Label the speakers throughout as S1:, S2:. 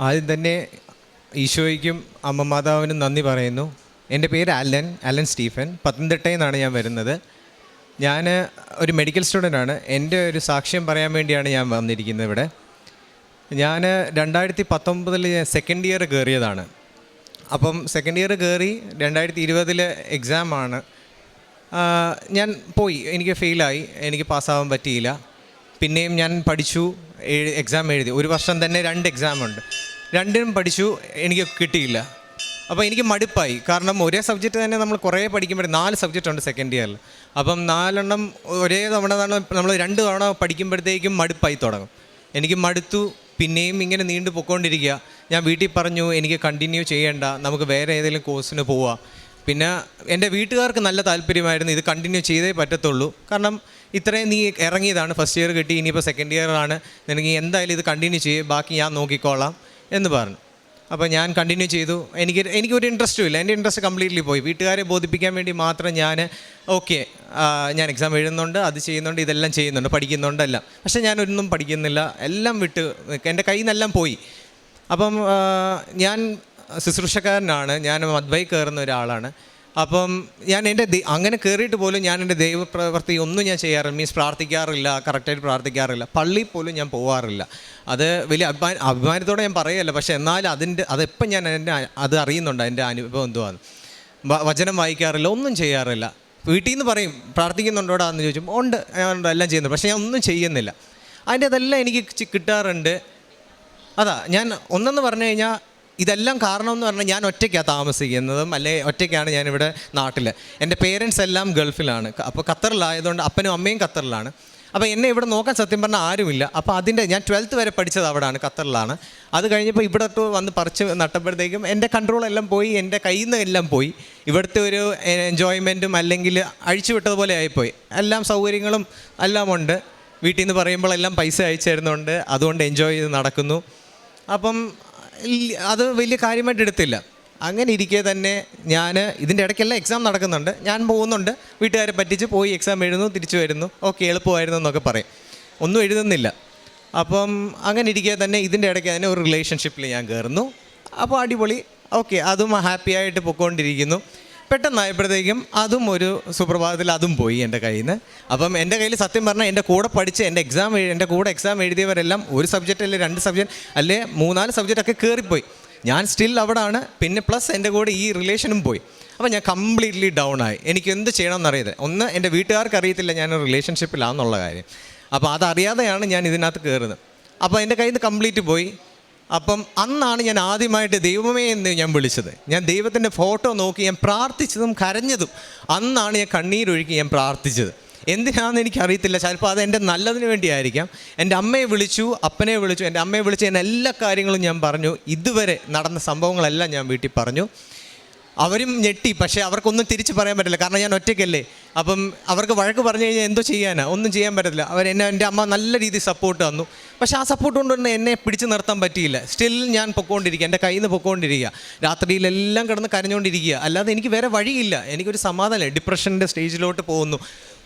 S1: ആദ്യം തന്നെ ഈശോയ്ക്കും അമ്മ മാതാവിനും നന്ദി പറയുന്നു. എന്റെ പേര് അലൻ അലൻ സ്റ്റീഫൻ. പത്തനംതിട്ടയിൽ നിന്നാണ് ഞാൻ വരുന്നത്. ഞാൻ ഒരു മെഡിക്കൽ സ്റ്റുഡന്റ് ആണ്. എന്റെ ഒരു സാക്ഷ്യം പറയാൻ വേണ്ടിയാണ് ഞാൻ വന്നിരിക്കുന്നത് ഇവിടെ. ഞാൻ രണ്ടായിരത്തി പത്തൊമ്പതിൽ സെക്കൻഡ് ഇയർ കയറിയതാണ്. അപ്പം സെക്കൻഡ് ഇയർ കയറി രണ്ടായിരത്തി ഇരുപതിൽ എക്സാമാണ് ഞാൻ പോയി. എനിക്ക് ഫെയിലായി എനിക്ക് പാസ്സാവാൻ പറ്റിയില്ല. പിന്നെയും ഞാൻ പഠിച്ചു എക്സാം എഴുതി. ഒരു വർഷം തന്നെ രണ്ട് എക്സാം ഉണ്ട്. രണ്ടിനും പഠിച്ചു എനിക്ക് കിട്ടിയില്ല. അപ്പോൾ എനിക്ക് മടുപ്പായി. കാരണം ഒരേ സബ്ജക്റ്റ് തന്നെ നമ്മൾ കുറേ പഠിക്കുമ്പോൾ നാല് സബ്ജക്റ്റ് ഉണ്ട് സെക്കൻഡ് ഇയറിൽ അപ്പം നാലെണ്ണം ഒരേ തവണ നമ്മൾ രണ്ട് തവണ പഠിക്കുമ്പോഴത്തേക്കും മടുപ്പായി തുടങ്ങും. എനിക്ക് മടുത്തു പിന്നെയും ഇങ്ങനെ നീണ്ടു പൊക്കോണ്ടിരിക്കുക ഞാൻ വീട്ടിൽ പറഞ്ഞു എനിക്ക് കണ്ടിന്യൂ ചെയ്യേണ്ട. നമുക്ക് വേറെ ഏതെങ്കിലും കോഴ്സിന് പോവാം. പിന്നെ എന്റെ വീട്ടുകാർക്ക് നല്ല താല്പര്യമായിരുന്നു ഇത് കണ്ടിന്യൂ ചെയ്തേ പറ്റത്തുള്ളൂ. കാരണം ഇത്രയും നീ ഇറങ്ങിയതാണ്. ഫസ്റ്റ് ഇയർ കിട്ടി ഇനിയിപ്പോൾ സെക്കൻഡ് ഇയറാണ് നിനക്ക് എന്തായാലും ഇത് കണ്ടിന്യൂ ചെയ്യും. ബാക്കി ഞാൻ നോക്കിക്കോളാം എന്ന് പറഞ്ഞു. അപ്പോൾ ഞാൻ കണ്ടിന്യൂ ചെയ്തു. എനിക്ക് എനിക്കൊരു ഇൻട്രസ്റ്റും ഇല്ല. എന്റെ ഇൻട്രസ്റ്റ് കംപ്ലീറ്റ്ലി പോയി. വീട്ടുകാരെ ബോധിപ്പിക്കാൻ വേണ്ടി മാത്രം ഞാൻ ഓക്കെ ഞാൻ എക്സാം എഴുതുന്നുണ്ട് അത് ചെയ്യുന്നുണ്ട് ഇതെല്ലാം ചെയ്യുന്നുണ്ട് പഠിക്കുന്നുണ്ടല്ല പക്ഷേ ഞാനൊന്നും പഠിക്കുന്നില്ല. എല്ലാം വിട്ട് എന്റെ കയ്യിൽ നിന്നെല്ലാം പോയി. അപ്പം ഞാൻ ശുശ്രൂഷക്കാരനാണ്. ഞാൻ മദ്വൈ കയറുന്ന ഒരാളാണ്. അപ്പം ഞാൻ എന്റെ അങ്ങനെ കയറിയിട്ട് പോലും ഞാൻ എന്റെ ദൈവപ്രവൃത്തി ഒന്നും ഞാൻ ചെയ്യാറില്ല മീൻസ് പ്രാർത്ഥിക്കാറില്ല കറക്റ്റായിട്ട് പ്രാർത്ഥിക്കാറില്ല. പള്ളിയിൽ പോലും ഞാൻ പോവാറില്ല. അത് വലിയ അഭിമാന അഭിമാനത്തോടെ ഞാൻ പറയല്ല പക്ഷേ എന്നാലും അതിന്റെ അതെപ്പം ഞാൻ എന്റെ അത് അറിയുന്നുണ്ട് എന്റെ അനുഭവം എന്തുവാന്ന്. വചനം വായിക്കാറില്ല ഒന്നും ചെയ്യാറില്ല. വീട്ടിൽ നിന്ന് പറയും പ്രാർത്ഥിക്കുന്നുണ്ടോടാ? എന്ന് ചോദിച്ചു ഉണ്ട് ഞാൻ എല്ലാം ചെയ്യുന്നു. പക്ഷേ ഞാൻ ഒന്നും ചെയ്യുന്നില്ല. അതിന്റെ അതെല്ലാം എനിക്ക് കിട്ടാറുണ്ട്. അതാ ഞാൻ ഒന്നെന്ന് പറഞ്ഞു കഴിഞ്ഞാൽ ഇതെല്ലാം കാരണം എന്ന് പറഞ്ഞാൽ ഞാൻ ഒറ്റയ്ക്കാണ് താമസിക്കുന്നതും അല്ലെ ഒറ്റയ്ക്കാണ് ഞാനിവിടെ നാട്ടിൽ എന്റെ പേരൻസ് എല്ലാം ഗൾഫിലാണ്. അപ്പോൾ ഖത്തറിലായതുകൊണ്ട് അപ്പനും അമ്മയും ഖത്തറിലാണ്. അപ്പോൾ എന്നെ ഇവിടെ നോക്കാൻ സത്യം പറഞ്ഞാൽ ആരുമില്ല. അപ്പോൾ അതിന്റെ ഞാൻ ട്വൽത്ത് വരെ പഠിച്ചത് അവിടെയാണ് ഖത്തറിലാണ്. അത് കഴിഞ്ഞപ്പോൾ ഇവിടോട്ട് വന്ന് പറിച്ച് നട്ടപ്പോഴത്തേക്കും എന്റെ കൺട്രോളെല്ലാം പോയി എന്റെ കയ്യിൽ നിന്ന് എല്ലാം പോയി. ഇവിടുത്തെ ഒരു എൻജോയ്മെന്റും അല്ലെങ്കിൽ അഴിച്ചുവിട്ടതുപോലെ ആയിപ്പോയി. എല്ലാം സൗകര്യങ്ങളും എല്ലാം ഉണ്ട്. വീട്ടിൽ നിന്ന് പറയുമ്പോൾ എല്ലാം പൈസ അയച്ചു തരുന്നുണ്ട്. അതുകൊണ്ട് എൻജോയ് ചെയ്ത് നടക്കുന്നു. അപ്പം അത് വലിയ കാര്യമായിട്ട് എടുത്തില്ല. അങ്ങനെ ഇരിക്കെ തന്നെ ഞാൻ ഇതിന്റെ ഇടയ്ക്കെല്ലാം എക്സാം നടക്കുന്നുണ്ട്. ഞാൻ പോകുന്നുണ്ട്. വീട്ടുകാരെ പറ്റിച്ച് പോയി എക്സാം എഴുതുന്നു തിരിച്ചു വരുന്നു. ഓക്കെ എളുപ്പമായിരുന്നു എന്നൊക്കെ പറയും. ഒന്നും എഴുതുന്നില്ല. അപ്പം അങ്ങനെ ഇരിക്കെ തന്നെ ഇതിന്റെ ഇടയ്ക്ക് തന്നെ ഒരു റിലേഷൻഷിപ്പിൽ ഞാൻ കയറുന്നു അപ്പോൾ അടിപൊളി. ഓക്കെ അതും ഹാപ്പി ആയിട്ട് പെട്ടെന്നായപ്പോഴത്തേക്കും അതും ഒരു സുപ്രഭാതത്തിൽ അതും പോയി എന്റെ കയ്യിൽ നിന്ന് അപ്പം എന്റെ കയ്യിൽ സത്യം പറഞ്ഞാൽ എന്റെ കൂടെ പഠിച്ച് എന്റെ എക്സാം എന്റെ കൂടെ എക്സാം എഴുതിയവരെല്ലാം ഒരു സബ്ജക്റ്റ് അല്ലെ രണ്ട് സബ്ജക്റ്റ് അല്ലെ മൂന്നാൽ സബ്ജക്റ്റൊക്കെ കയറിപ്പോയി ഞാൻ സ്റ്റിൽ അവിടാണ് പിന്നെ പ്ലസ് എന്റെ കൂടെ ഈ റിലേഷനും പോയി. അപ്പോൾ ഞാൻ കംപ്ലീറ്റ്ലി ഡൗൺ ആയി. എനിക്ക് എന്ത് ചെയ്യണമെന്ന് അറിയാതെ ഒന്ന് എന്റെ വീട്ടുകാർക്ക് അറിയത്തില്ല ഞാൻ റിലേഷൻഷിപ്പിലാണെന്നുള്ള കാര്യം. അപ്പോൾ അതറിയാതെയാണ് ഞാൻ ഇതിനകത്ത് കയറുന്നത് അപ്പോൾ എന്റെ കയ്യിൽ നിന്ന് കംപ്ലീറ്റ് പോയി. അപ്പം അന്നാണ് ഞാൻ ആദ്യമായിട്ട് ദൈവമേ എന്ന് ഞാൻ വിളിച്ചത്. ഞാൻ ദൈവത്തിന്റെ ഫോട്ടോ നോക്കി ഞാൻ പ്രാർത്ഥിച്ചതും കരഞ്ഞതും അന്നാണ് ഞാൻ കണ്ണീരൊഴുക്കി ഞാൻ പ്രാർത്ഥിച്ചത്. എന്തിനാണെന്ന് എനിക്കറിയത്തില്ല. ചിലപ്പോൾ അത് എന്റെ നല്ലതിന് വേണ്ടിയായിരിക്കാം. എന്റെ അമ്മയെ വിളിച്ചു അപ്പനെ വിളിച്ചു. എന്റെ അമ്മയെ വിളിച്ചു ഞാൻ എല്ലാ കാര്യങ്ങളും ഞാൻ പറഞ്ഞു. ഇതുവരെ നടന്ന സംഭവങ്ങളെല്ലാം ഞാൻ വീട്ടിൽ പറഞ്ഞു. അവരും ഞെട്ടി പക്ഷേ അവർക്കൊന്നും തിരിച്ച് പറയാൻ പറ്റില്ല. കാരണം ഞാൻ ഒറ്റയ്ക്കല്ലേ. അപ്പം അവർക്ക് വഴക്ക് പറഞ്ഞു കഴിഞ്ഞാൽ എന്തോ ചെയ്യാനാ? ഒന്നും ചെയ്യാൻ പറ്റത്തില്ല. അവർ എന്നെ എന്റെ അമ്മ നല്ല രീതിയിൽ സപ്പോർട്ട് തന്നു. പക്ഷേ ആ സപ്പോർട്ട് കൊണ്ട് തന്നെ എന്നെ പിടിച്ചു നിർത്താൻ പറ്റിയില്ല. സ്റ്റിൽ ഞാൻ പൊക്കോണ്ടിരിക്കുക. എന്റെ കയ്യിൽ നിന്ന് പൊക്കോണ്ടിരിക്കുക. രാത്രിയിലെല്ലാം കിടന്ന് കരഞ്ഞുകൊണ്ടിരിക്കുക അല്ലാതെ എനിക്ക് വേറെ വഴിയില്ല. എനിക്കൊരു സമാധാനമില്ല. ഡിപ്രഷന്റെ സ്റ്റേജിലോട്ട് പോകുന്നു.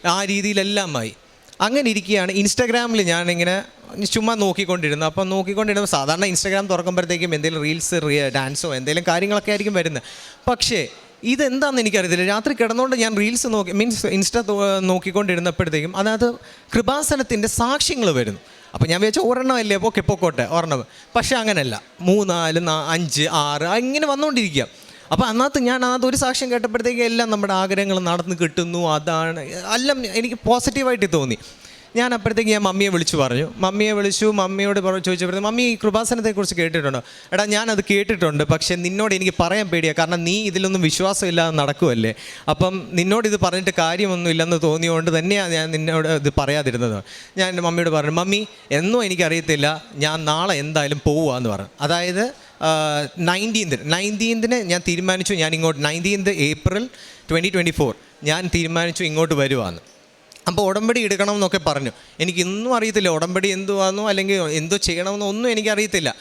S1: ആ രീതിയിലെല്ലാം ആയി. അങ്ങനെ ഇരിക്കുകയാണ്. ഇൻസ്റ്റാഗ്രാമിൽ ഞാനിങ്ങനെ ചുമ്മാ നോക്കിക്കൊണ്ടിരുന്നു. അപ്പം നോക്കിക്കൊണ്ടിരുന്നപ്പോൾ സാധാരണ ഇൻസ്റ്റാഗ്രാം തുറക്കുമ്പോഴത്തേക്കും എന്തെങ്കിലും റീൽസ് ഡാൻസോ എന്തെങ്കിലും കാര്യങ്ങളൊക്കെ ആയിരിക്കും വരുന്നത്. പക്ഷേ ഇതെന്താണെന്ന് എനിക്കറിയത്തില്ല. രാത്രി കിടന്നുകൊണ്ട് ഞാൻ റീൽസ് നോക്കി മീൻസ് ഇൻസ്റ്റ നോക്കിക്കൊണ്ടിരുന്നപ്പോഴത്തേക്കും അതായത് കൃപാസനത്തിന്റെ സാക്ഷ്യങ്ങൾ വരുന്നു. അപ്പോൾ ഞാൻ വിചാരിച്ചു ഒരെണ്ണമല്ലേ? ഓക്കെ പൊക്കോട്ടെ ഒരെണ്ണം. പക്ഷേ അങ്ങനെയല്ല മൂന്നാൽ അഞ്ച് ആറ് ഇങ്ങനെ വന്നുകൊണ്ടിരിക്കുക അപ്പോൾ അന്നകത്ത് ഞാൻ അത് ഒരു സാക്ഷ്യം കേട്ടപ്പോഴത്തേക്കും എല്ലാം നമ്മുടെ ആഗ്രഹങ്ങൾ നടന്ന് കിട്ടുന്നു. അതാണ് എല്ലാം എനിക്ക് പോസിറ്റീവായിട്ട് തോന്നി. ഞാൻ അപ്പോഴത്തേക്ക് ഞാൻ മമ്മിയെ വിളിച്ചു പറഞ്ഞു. മമ്മിയെ വിളിച്ചു മമ്മിയോട് പറഞ്ഞു ചോദിച്ചപ്പോഴത്തേക്ക് മമ്മി ഈ കൃപാസനത്തെക്കുറിച്ച് കേട്ടിട്ടുണ്ടോ? എടാ ഞാനത് കേട്ടിട്ടുണ്ട് പക്ഷേ നിന്നോട് എനിക്ക് പറയാൻ പേടിയാണ് കാരണം നീ ഇതിലൊന്നും വിശ്വാസമില്ലാതെ നടക്കുമല്ലേ അപ്പം നിന്നോട് ഇത് പറഞ്ഞിട്ട് കാര്യമൊന്നും ഇല്ലെന്ന് തോന്നിയുകൊണ്ട് തന്നെയാണ് ഞാൻ നിന്നോട് ഇത് പറയാതിരുന്നത്. ഞാൻ എന്റെ മമ്മിയോട് പറഞ്ഞു മമ്മി എന്നും എനിക്കറിയത്തില്ല. ഞാൻ നാളെ എന്തായാലും പോവുകയെന്ന് പറഞ്ഞു. അതായത് നയന്റീൻത്തിന് നയന്റീൻത്തിന് ഞാൻ തീരുമാനിച്ചു ഞാൻ ഇങ്ങോട്ട് nineteenth April twenty twenty four ഞാൻ തീരുമാനിച്ചു ഇങ്ങോട്ട് വരുവാന്ന്. അപ്പോൾ ഉടമ്പടി എടുക്കണം എന്നൊക്കെ പറഞ്ഞു. എനിക്ക് ഇന്നും അറിയത്തില്ല ഉടമ്പടി എന്തുവാന്നോ അല്ലെങ്കിൽ എന്തോ ചെയ്യണമെന്നോ ഒന്നും എനിക്കറിയത്തില്ല.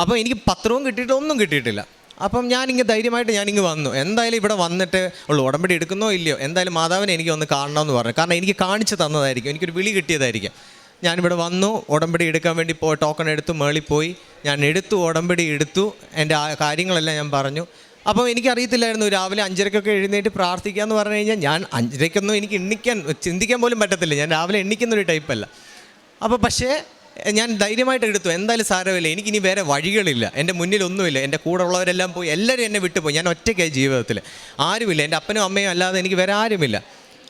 S1: അപ്പോൾ എനിക്ക് പത്രവും കിട്ടിയിട്ട് ഒന്നും കിട്ടിയിട്ടില്ല. അപ്പം ഞാനിങ്ങ് ധൈര്യമായിട്ട് ഞാനിങ്ങ് വന്നു. എന്തായാലും ഇവിടെ വന്നിട്ട് ഉള്ളു ഉടമ്പടി എടുക്കുന്നോ ഇല്ലയോ? എന്തായാലും മാതാവിനെ എനിക്ക് ഒന്ന് കാണണമെന്ന് പറഞ്ഞു. കാരണം എനിക്ക് കാണിച്ചു തന്നതായിരിക്കും. എനിക്കൊരു വിളി കിട്ടിയതായിരിക്കും. ഞാനിവിടെ വന്നു ഉടമ്പടി എടുക്കാൻ വേണ്ടി പോയി ടോക്കൺ എടുത്തു മേളിൽ പോയി. ഞാൻ എടുത്തു ഉടമ്പടി എടുത്തു. എന്റെ ആ കാര്യങ്ങളെല്ലാം ഞാൻ പറഞ്ഞു. അപ്പോൾ എനിക്കറിയത്തില്ലായിരുന്നു രാവിലെ അഞ്ചരക്കൊക്കെ എഴുന്നേറ്റ് പ്രാർത്ഥിക്കുക എന്ന് പറഞ്ഞു കഴിഞ്ഞാൽ ഞാൻ അഞ്ചരക്കൊന്നും എനിക്ക് എണ്ണിക്കാൻ ചിന്തിക്കാൻ പോലും പറ്റത്തില്ല. ഞാൻ രാവിലെ എണ്ണിക്കുന്ന ഒരു ടൈപ്പല്ല. അപ്പോൾ പക്ഷേ ഞാൻ ധൈര്യമായിട്ട് എടുത്തു. എന്തായാലും സാരമില്ല. എനിക്കിനി വേറെ വഴികളില്ല. എന്റെ മുന്നിൽ ഒന്നുമില്ല എന്റെ കൂടെ ഉള്ളവരെല്ലാം പോയി എല്ലാവരും എന്നെ വിട്ടുപോയി. ഞാൻ ഒറ്റയ്ക്കായി ജീവിതത്തിൽ ആരുമില്ല. എന്റെ അപ്പനും അമ്മയും അല്ലാതെ എനിക്ക് വേറെ ആരുമില്ല.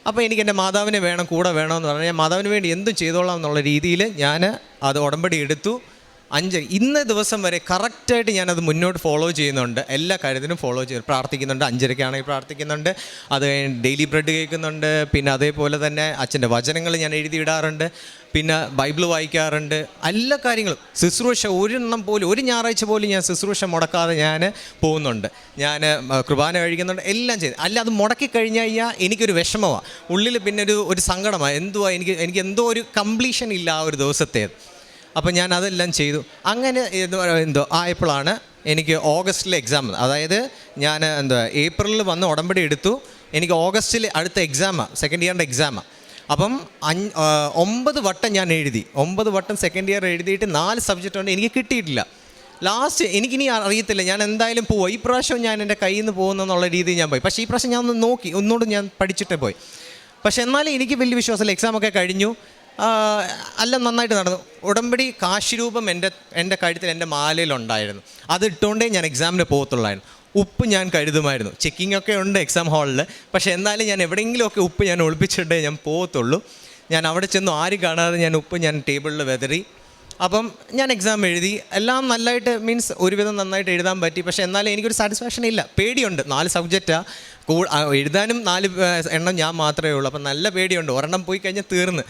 S1: അപ്പോൾ എനിക്ക് എന്റെ മാതാവിനെ വേണം കൂടെ വേണമെന്ന് പറഞ്ഞാൽ മാതാവിന് വേണ്ടി എന്തും ചെയ്തോളാം എന്നുള്ള രീതിയിൽ ഞാൻ അത് ഉടമ്പടി എടുത്തു. അഞ്ച്. ഇന്ന ദിവസം വരെ കറക്റ്റായിട്ട് ഞാനത് മുന്നോട്ട് ഫോളോ ചെയ്യുന്നുണ്ട്. എല്ലാ കാര്യത്തിനും ഫോളോ ചെയ്ത് പ്രാർത്ഥിക്കുന്നുണ്ട്. അഞ്ചരയ്ക്കാണെങ്കിൽ പ്രാർത്ഥിക്കുന്നുണ്ട്. അത് ഡെയിലി ബ്രെഡ് കേൾക്കുന്നുണ്ട്. പിന്നെ അതേപോലെ തന്നെ അച്ഛന്റെ വചനങ്ങൾ ഞാൻ എഴുതിയിടാറുണ്ട്. പിന്നെ ബൈബിൾ വായിക്കാറുണ്ട്. എല്ലാ കാര്യങ്ങളും. ശുശ്രൂഷ ഒരെണ്ണം പോലും ഒരു ഞായറാഴ്ച പോലും ഞാൻ ശുശ്രൂഷ മുടക്കാതെ ഞാൻ പോകുന്നുണ്ട്. ഞാൻ കുർബാന കഴിക്കുന്നുണ്ട്. എല്ലാം ചെയ്ത്. അല്ല അത് മുടക്കി കഴിഞ്ഞു കഴിഞ്ഞാൽ എനിക്കൊരു വിഷമമാണ് ഉള്ളിൽ പിന്നെ ഒരു ഒരു സങ്കടമാണ് എന്തുവാ? എനിക്ക് എനിക്ക് എന്തോ ഒരു കംപ്ലീഷൻ ഇല്ല ആ ഒരു ദിവസത്തേത് അപ്പോൾ ഞാൻ അതെല്ലാം ചെയ്തു. അങ്ങനെ എന്തോ ആയപ്പോഴാണ് എനിക്ക് ഓഗസ്റ്റിലെ എക്സാം അതായത് ഞാൻ എന്താ ഏപ്രിലിൽ വന്ന് ഉടമ്പടി എടുത്തു. എനിക്ക് ഓഗസ്റ്റിൽ അടുത്ത എക്സാമാണ് സെക്കൻഡ് ഇയറിന്റെ എക്സാമാണ് അപ്പം അഞ്ച് ഒമ്പത് വട്ടം ഞാൻ എഴുതി. ഒമ്പത് വട്ടം സെക്കൻഡ് ഇയർ എഴുതിയിട്ട് നാല് സബ്ജക്റ്റ് ഉണ്ട് എനിക്ക് കിട്ടിയിട്ടില്ല. ലാസ്റ്റ് എനിക്കിനി അറിയത്തില്ല. ഞാൻ എന്തായാലും പോവുക ഈ പ്രാവശ്യം ഞാൻ എന്റെ കയ്യിൽ നിന്ന് പോകുന്നെന്നുള്ള രീതിയിൽ ഞാൻ പോയി. പക്ഷേ ഈ പ്രാവശ്യം ഞാൻ ഒന്ന് നോക്കി. ഒന്നുകൂടെ ഞാൻ പഠിച്ചിട്ടേ പോയി. പക്ഷേ എന്നാലും എനിക്ക് വലിയ വിശ്വാസമില്ല. എക്സാമൊക്കെ കഴിഞ്ഞു. എല്ലാം നന്നായിട്ട് നടന്നു. ഉടമ്പടി കാശിരൂപം എന്റെ എന്റെ കഴുത്തിൽ എന്റെ മാലയിലുണ്ടായിരുന്നു. അത് ഇട്ടുകൊണ്ടേ ഞാൻ എക്സാമിന് പോകത്തുള്ളായിരുന്നു. ഉപ്പ് ഞാൻ കരുതുമായിരുന്നു ചെക്കിംഗ് ഒക്കെ ഉണ്ട് എക്സാം ഹാളിൽ പക്ഷേ എന്നാലും ഞാൻ എവിടെയെങ്കിലുമൊക്കെ ഉപ്പ് ഞാൻ ഒളിപ്പിച്ചിട്ടേ ഞാൻ പോകത്തുള്ളൂ. ഞാൻ അവിടെ ചെന്നു ആരും കാണാതെ ഞാൻ ഉപ്പ് ഞാൻ ടേബിളിൽ വെതറി. അപ്പം ഞാൻ എക്സാം എഴുതി. എല്ലാം നല്ലതായിട്ട് മീൻസ് ഒരുവിധം നന്നായിട്ട് എഴുതാൻ പറ്റി. പക്ഷേ എന്നാലും എനിക്കൊരു സാറ്റിസ്ഫാക്ഷൻ ഇല്ല. പേടിയുണ്ട്. നാല് സബ്ജക്റ്റാണ് എഴുതാനും നാല് എണ്ണം ഞാൻ മാത്രമേ ഉള്ളൂ. അപ്പം നല്ല പേടിയുണ്ട്. ഒരെണ്ണം പോയി കഴിഞ്ഞാൽ തീർന്ന്.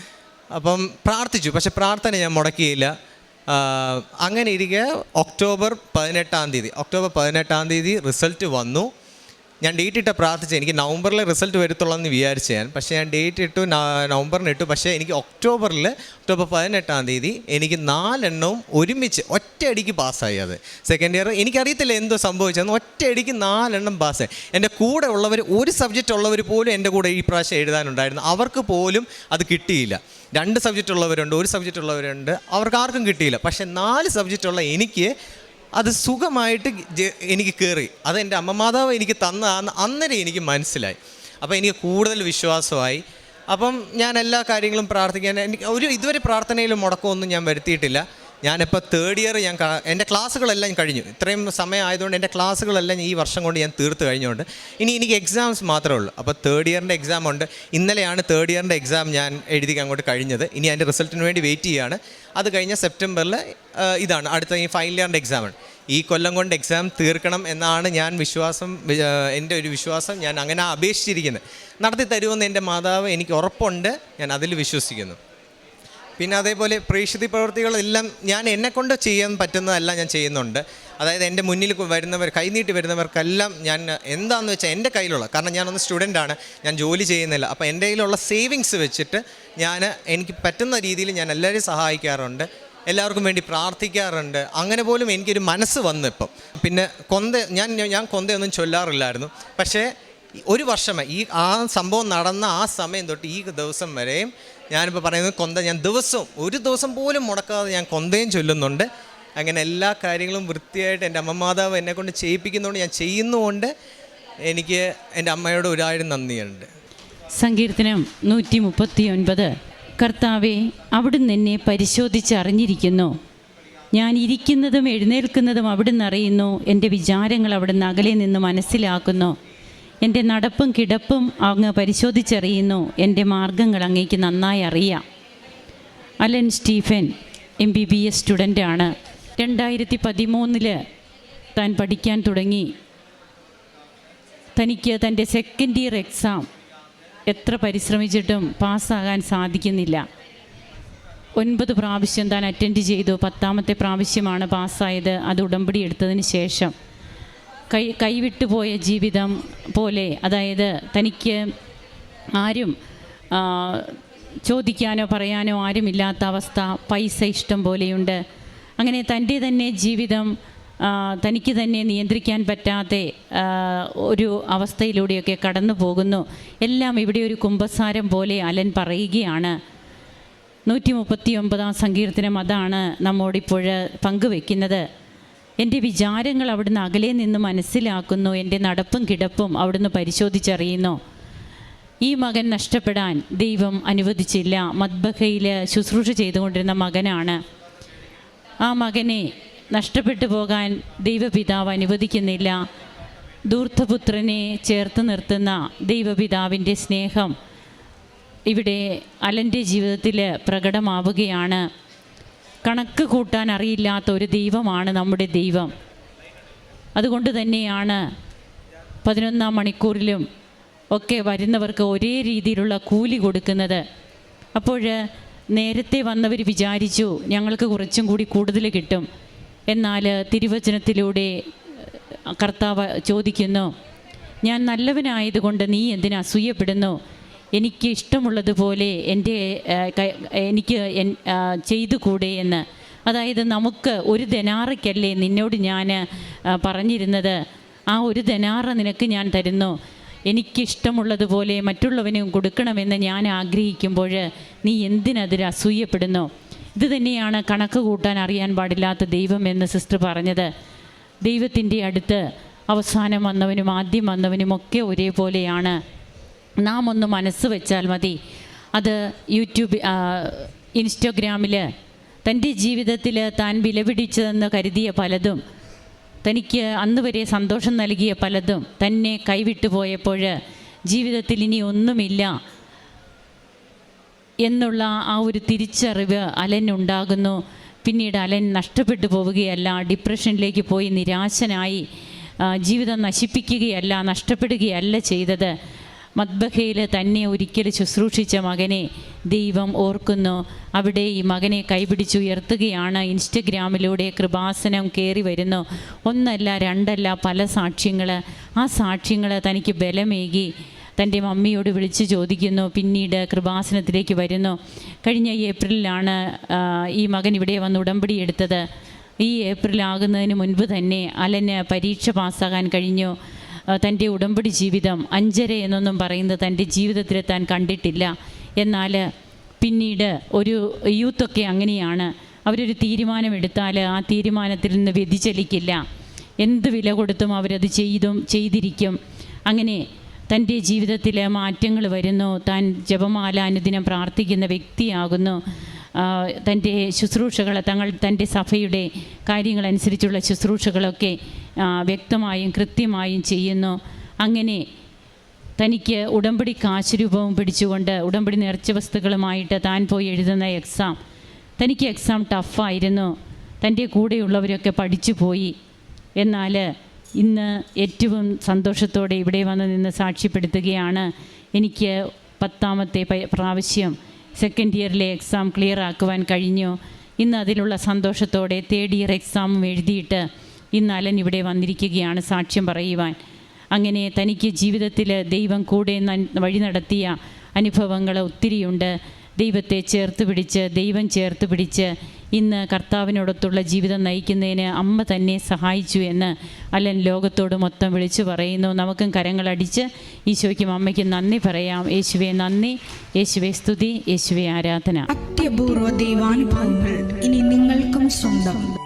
S1: അപ്പം പ്രാർത്ഥിച്ചു. പക്ഷെ പ്രാർത്ഥന ഞാൻ മുടക്കിയില്ല. അങ്ങനെ ഇരിക്കെ ഒക്ടോബർ പതിനെട്ടാം തീയതി. ഒക്ടോബർ പതിനെട്ടാം തീയതി റിസൾട്ട് വന്നു. ഞാൻ ഡേറ്റ് ഇട്ട പ്രാർത്ഥിച്ചു. എനിക്ക് നവംബറിലെ റിസൾട്ട് വരത്തുള്ളൂ എന്ന് വിചാരിച്ചു ഞാൻ. പക്ഷേ ഞാൻ ഡേറ്റ് ഇട്ടു നവംബറിന് ഇട്ടു. പക്ഷേ എനിക്ക് ഒക്ടോബറിൽ ഒക്ടോബർ പതിനെട്ടാം തീയതി എനിക്ക് നാലെണ്ണവും ഒരുമിച്ച് ഒറ്റയടിക്ക് പാസ്സായി അത്. സെക്കൻഡ് ഇയർ എനിക്കറിയത്തില്ല എന്തോ സംഭവിച്ചതെന്ന്. ഒറ്റയടിക്ക് നാലെണ്ണം പാസ്സായി. എന്റെ കൂടെ ഉള്ളവർ ഒരു സബ്ജക്റ്റ് ഉള്ളവർ പോലും എന്റെ കൂടെ ഈ പ്രാവശ്യം എഴുതാനുണ്ടായിരുന്നു. അവർക്ക് പോലും അത് കിട്ടിയില്ല. രണ്ട് സബ്ജക്റ്റ് ഉള്ളവരുണ്ട് ഒരു സബ്ജക്റ്റ് ഉള്ളവരുണ്ട്. അവർക്ക് ആർക്കും കിട്ടിയില്ല. പക്ഷേ നാല് സബ്ജക്റ്റ് ഉള്ള എനിക്ക് അത് സുഖമായിട്ട് എനിക്ക് കയറി അത് എന്റെ അമ്മ മാതാവ് എനിക്ക് തന്നതാന്ന് അന്നേരം എനിക്ക് മനസ്സിലായി. അപ്പോൾ എനിക്ക് കൂടുതൽ വിശ്വാസമായി. അപ്പം ഞാൻ എല്ലാ കാര്യങ്ങളും പ്രാർത്ഥിക്കാൻ എനിക്ക് ഒരു ഇതുവരെ പ്രാർത്ഥനയിലും മുടക്കമൊന്നും ഞാൻ വരുത്തിയിട്ടില്ല. ഞാനിപ്പോൾ തേർഡ് ഇയർ ഞാൻ എന്റെ ക്ലാസ്സുകളെല്ലാം കഴിഞ്ഞു. ഇത്രയും സമയം ആയതുകൊണ്ട് എന്റെ ക്ലാസ്സുകളെല്ലാം ഈ വർഷം കൊണ്ട് ഞാൻ തീർത്ത് കഴിഞ്ഞുകൊണ്ട് ഇനി എനിക്ക് എക്സാംസ് മാത്രമേ ഉള്ളൂ. അപ്പോൾ തേർഡ് ഇയറിന്റെ എക്സാം ഉണ്ട്. ഇന്നലെയാണ് തേർഡ് ഇയറിന്റെ എക്സാം ഞാൻ എഴുതി അങ്ങോട്ട് കഴിഞ്ഞത്. ഇനി അതിന്റെ റിസൾട്ടിന് വേണ്ടി വെയിറ്റ് ചെയ്യുകയാണ് അത് കഴിഞ്ഞ സെപ്റ്റംബറിൽ ഇതാണ് അടുത്ത ഈ ഫൈനൽ ഇയറിന്റെ എക്സാമാണ് ഈ കൊല്ലം കൊണ്ട് എക്സാം തീർക്കണം എന്നാണ് ഞാൻ വിശ്വാസം എന്റെ ഒരു വിശ്വാസം ഞാൻ അങ്ങനെ അപേക്ഷിച്ചിരിക്കുന്നത്. നടത്തി തരുമെന്ന് എന്റെ മാതാവ് എനിക്ക് ഉറപ്പുണ്ട്. ഞാൻ അതിൽ വിശ്വസിക്കുന്നു. പിന്നെ അതേപോലെ പ്രേക്ഷിത പ്രവൃത്തികളെല്ലാം ഞാൻ എന്നെക്കൊണ്ട് ചെയ്യാൻ പറ്റുന്നതല്ല ഞാൻ ചെയ്യുന്നുണ്ട്. അതായത് എന്റെ മുന്നിൽ വരുന്നവർ കൈനീട്ടി വരുന്നവർക്കെല്ലാം ഞാൻ എന്താണെന്ന് വെച്ചാൽ എന്റെ കയ്യിലുള്ള കാരണം ഞാനൊന്ന് സ്റ്റുഡന്റാണ് ഞാൻ ജോലി ചെയ്യുന്നില്ല. അപ്പോൾ എന്റെ കയ്യിലുള്ള സേവിങ്സ് വെച്ചിട്ട് ഞാൻ എനിക്ക് പറ്റുന്ന രീതിയിൽ ഞാൻ എല്ലാവരെയും സഹായിക്കാറുണ്ട്. എല്ലാവർക്കും വേണ്ടി പ്രാർത്ഥിക്കാറുണ്ട്. അങ്ങനെ പോലും എനിക്കൊരു മനസ്സ് വന്നു ഇപ്പം. പിന്നെ കൊന്ത ഞാൻ ഞാൻ കൊന്തയൊന്നും ചൊല്ലാറില്ലായിരുന്നു. പക്ഷേ ഒരു വർഷമായി ഈ ആ സംഭവം നടന്ന ആ സമയം തൊട്ട് ഈ ദിവസം വരെയും ഞാനിപ്പോൾ പറയുന്നത് കൊന്ത ഞാൻ ദിവസവും ഒരു ദിവസം പോലും മുടക്കാതെ ഞാൻ കൊന്തയും ചൊല്ലുന്നുണ്ട്. അങ്ങനെ എല്ലാ കാര്യങ്ങളും വൃത്തിയായിട്ട് എന്റെ അമ്മ മാതാവ് എന്നെ കൊണ്ട് ചെയ്യിപ്പിക്കുന്നതുകൊണ്ട് ഞാൻ ചെയ്യുന്നുകൊണ്ട് എനിക്ക് എന്റെ അമ്മയോട് ഒരായിരം നന്ദിയുണ്ട്.
S2: സങ്കീർത്തനം നൂറ്റി മുപ്പത്തി ഒൻപത് കർത്താവെ അവിടുന്ന് എന്നെ പരിശോധിച്ച് അറിഞ്ഞിരിക്കുന്നു ഞാൻ ഇരിക്കുന്നതും എഴുന്നേൽക്കുന്നതും അവിടുന്ന് അറിയുന്നു. എന്റെ വിചാരങ്ങൾ അവിടുന്ന് അകലെ നിന്ന് മനസ്സിലാക്കുന്നു. എന്റെ നടപ്പും കിടപ്പും അങ്ങ് പരിശോധിച്ചറിയുന്നു. എന്റെ മാർഗങ്ങൾ അങ്ങേക്ക് നന്നായി അറിയാം. Alan Stephen M B B S സ്റ്റുഡന്റാണ് രണ്ടായിരത്തി പതിമൂന്നിൽ താൻ പഠിക്കാൻ തുടങ്ങി. തനിക്ക് തന്റെ സെക്കൻഡ് ഇയർ എക്സാം എത്ര പരിശ്രമിച്ചിട്ടും പാസ്സാകാൻ സാധിക്കുന്നില്ല. ഒൻപത് പ്രാവശ്യം താൻ അറ്റൻഡ് ചെയ്തു. പത്താമത്തെ പ്രാവശ്യമാണ് പാസ്സായത്. അത് ഉടമ്പടി എടുത്തതിന് ശേഷം. കൈ കൈവിട്ടു പോയ ജീവിതം പോലെ അതായത് തനിക്ക് ആരും ചോദിക്കാനോ പറയാനോ ആരുമില്ലാത്ത അവസ്ഥ പൈസ ഇഷ്ടം പോലെയുണ്ട്. അങ്ങനെ തന്റെ തന്നെ ജീവിതം തനിക്ക് തന്നെ നിയന്ത്രിക്കാൻ പറ്റാത്ത ഒരു അവസ്ഥയിലൂടെയൊക്കെ കടന്നു പോകുന്നു. എല്ലാം ഇവിടെ ഒരു കുംഭസാരം പോലെ അലൻ പറയുകയാണ്. നൂറ്റി മുപ്പത്തി ഒമ്പതാം സങ്കീർത്തനം അതാണ് നമ്മോടിപ്പോൾ പങ്കുവെക്കുന്നത്. എന്റെ വിചാരങ്ങൾ അവിടുന്ന് അകലെ നിന്ന് മനസ്സിലാക്കുന്നു. എന്റെ നടപ്പും കിടപ്പും അവിടുന്ന് പരിശോധിച്ചറിയുന്നു. ഈ മകൻ നഷ്ടപ്പെടാൻ ദൈവം അനുവദിച്ചില്ല. മദ്ബഹയിൽ ശുശ്രൂഷ ചെയ്തുകൊണ്ടിരുന്ന മകനാണ്. ആ മകനെ നഷ്ടപ്പെട്ടു പോകാൻ ദൈവപിതാവ് അനുവദിക്കുന്നില്ല. ദൂർത്തപുത്രനെ ചേർത്ത് നിർത്തുന്ന ദൈവപിതാവിന്റെ സ്നേഹം ഇവിടെ അലന്റെ ജീവിതത്തിൽ പ്രകടമാവുകയാണ്. കണക്ക് കൂട്ടാൻ അറിയില്ലാത്ത ഒരു ദൈവമാണ് നമ്മുടെ ദൈവം. അതുകൊണ്ട് തന്നെയാണ് പതിനൊന്നാം മണിക്കൂറിലും ഒക്കെ വരുന്നവർക്ക് ഒരേ രീതിയിലുള്ള കൂലി കൊടുക്കുന്നത്. അപ്പോൾ നേരത്തെ വന്നവർ വിചാരിച്ചു ഞങ്ങൾക്ക് കുറച്ചും കൂടി കൂടുതൽ കിട്ടും. എന്നാൽ തിരുവചനത്തിലൂടെ കർത്താവ് ചോദിക്കുന്നു ഞാൻ നല്ലവനായതുകൊണ്ട് നീ എന്തിനാ അസൂയപ്പെടുന്നു? എനിക്ക് ഇഷ്ടമുള്ളതുപോലെ എന്റെ എനിക്ക് ചെയ്തു കൂടെ എന്ന്. അതായത് നമുക്ക് ഒരു ദനാറയ്ക്കല്ലേ നിന്നോട് ഞാൻ പറഞ്ഞിരുന്നത്. ആ ഒരു ദനാറ നിനക്ക് ഞാൻ തരുന്നു. എനിക്കിഷ്ടമുള്ളതുപോലെ മറ്റുള്ളവനും കൊടുക്കണമെന്ന് ഞാൻ ആഗ്രഹിക്കുമ്പോൾ നീ എന്തിനതിൽ അസൂയപ്പെടുന്നു? ഇത് തന്നെയാണ് കണക്ക് കൂട്ടാൻ അറിയാൻ പാടില്ലാത്ത ദൈവം എന്ന് സിസ്റ്റർ പറഞ്ഞത്. ദൈവത്തിന്റെ അടുത്ത് അവസാനം വന്നവനും ആദ്യം വന്നവനും ഒക്കെ ഒരേപോലെയാണ്. നാം ഒന്ന് മനസ്സ് വെച്ചാൽ മതി. അത് യൂട്യൂബ് ഇൻസ്റ്റഗ്രാമിൽ തന്റെ ജീവിതത്തിൽ താൻ വിലപിടിച്ചതെന്ന് കരുതിയ പലതും തനിക്ക് അന്ന് വരെ സന്തോഷം നൽകിയ പലതും തന്നെ കൈവിട്ടു പോയപ്പോൾ ജീവിതത്തിൽ ഇനി ഒന്നുമില്ല എന്നുള്ള ആ ഒരു തിരിച്ചറിവ് അലനുണ്ടാകുന്നു പിന്നീട് അലൻ നഷ്ടപ്പെട്ടു പോവുകയല്ല ഡിപ്രഷനിലേക്ക് പോയി നിരാശനായി ജീവിതം നശിപ്പിക്കുകയല്ല നഷ്ടപ്പെടുകയല്ല ചെയ്തത്. മദ്ബഹയിൽ തന്നെ ഒരിക്കൽ ശുശ്രൂഷിച്ച മകനെ ദൈവം ഓർക്കുന്നു. അവിടെ ഈ മകനെ കൈപിടിച്ചുയർത്തുകയാണ്. ഇൻസ്റ്റഗ്രാമിലൂടെ കൃപാസനം കയറി വരുന്നു. ഒന്നല്ല രണ്ടല്ല പല സാക്ഷ്യങ്ങൾ ആ സാക്ഷ്യങ്ങൾ തനിക്ക് ബലമേകി. തന്റെ മമ്മിയോട് വിളിച്ച് ചോദിക്കുന്നു. പിന്നീട് കൃപാസനത്തിലേക്ക് വരുന്നു. കഴിഞ്ഞ ഏപ്രിലാണ് ഈ മകൻ ഇവിടെ വന്ന് ഉടമ്പടി എടുത്തത്. ഈ ഏപ്രിൽ ആകുന്നതിന് മുൻപ് തന്നെ അലന് പരീക്ഷ പാസ്സാകാൻ കഴിഞ്ഞു. തന്റെ ഉടമ്പടി ജീവിതം അഞ്ചര എന്നൊന്നും പറയുന്നത് തന്റെ ജീവിതത്തിൽ താൻ കണ്ടിട്ടില്ല. എന്നാൽ പിന്നീട് ഒരു യൂത്തൊക്കെ അങ്ങനെയാണ്. അവരൊരു തീരുമാനമെടുത്താൽ ആ തീരുമാനത്തിൽ നിന്ന് വ്യതിചലിക്കില്ല. എന്ത് വില കൊടുത്തും അവരത് ചെയ്തും ചെയ്തിരിക്കും. അങ്ങനെ തന്റെ ജീവിതത്തിൽ മാറ്റങ്ങൾ വരുന്നു. താൻ ജപമാല അനുദിനം പ്രാർത്ഥിക്കുന്ന വ്യക്തിയാകുന്നു. തന്റെ ശുശ്രൂഷകൾ തങ്ങൾ തന്റെ സഭയുടെ കാര്യങ്ങളനുസരിച്ചുള്ള ശുശ്രൂഷകളൊക്കെ വ്യക്തമായും കൃത്യമായും ചെയ്യുന്നു. അങ്ങനെ തനിക്ക് ഉടമ്പടി കാശ് രൂപവും പിടിച്ചുകൊണ്ട് ഉടമ്പടി നേർച്ച വസ്തുക്കളുമായിട്ട് താൻ പോയി എഴുതുന്ന എക്സാം തനിക്ക് എക്സാം ടഫായിരുന്നു തന്റെ കൂടെയുള്ളവരൊക്കെ പഠിച്ചു പോയി. എന്നാൽ ഇന്ന് ഏറ്റവും സന്തോഷത്തോടെ ഇവിടെ വന്ന് നിന്ന് സാക്ഷ്യപ്പെടുത്തുകയാണ് എനിക്ക് പത്താമത്തെ പ്രാവശ്യം സെക്കൻഡ് ഇയറിലെ എക്സാം ക്ലിയർ ആക്കുവാൻ കഴിഞ്ഞു. ഇന്ന് അതിലുള്ള സന്തോഷത്തോടെ തേർഡ് ഇയർ എക്സാമും എഴുതിയിട്ട് ഇന്ന് ഇവിടെ വന്നിരിക്കുകയാണ് സാക്ഷ്യം പറയുവാൻ. അങ്ങനെ തനിക്ക് ജീവിതത്തിൽ ദൈവം കൂടെ വഴി നടത്തിയ അനുഭവങ്ങൾ ഒത്തിരിയുണ്ട്. ദൈവത്തെ ചേർത്ത് പിടിച്ച് ദൈവം ചേർത്ത് പിടിച്ച് ഇന്ന് കർത്താവിനോടൊത്തുള്ള ജീവിതം നയിക്കുന്നതിന് അമ്മ തന്നെ സഹായിച്ചു എന്ന് അല്ലൻ ലോകത്തോട് മൊത്തം വിളിച്ചു പറയുന്നു. നമുക്കും കരങ്ങളടിച്ച് ഈശോയ്ക്കും അമ്മയ്ക്കും നന്ദി പറയാം. യേശുവെ നന്ദി. യേശുവെ സ്തുതി. യേശുവെ ആരാധന.
S3: അത്യപൂർവ ദൈവാനുഭവങ്ങൾ ഇനി നിങ്ങൾക്കും സ്വന്തം.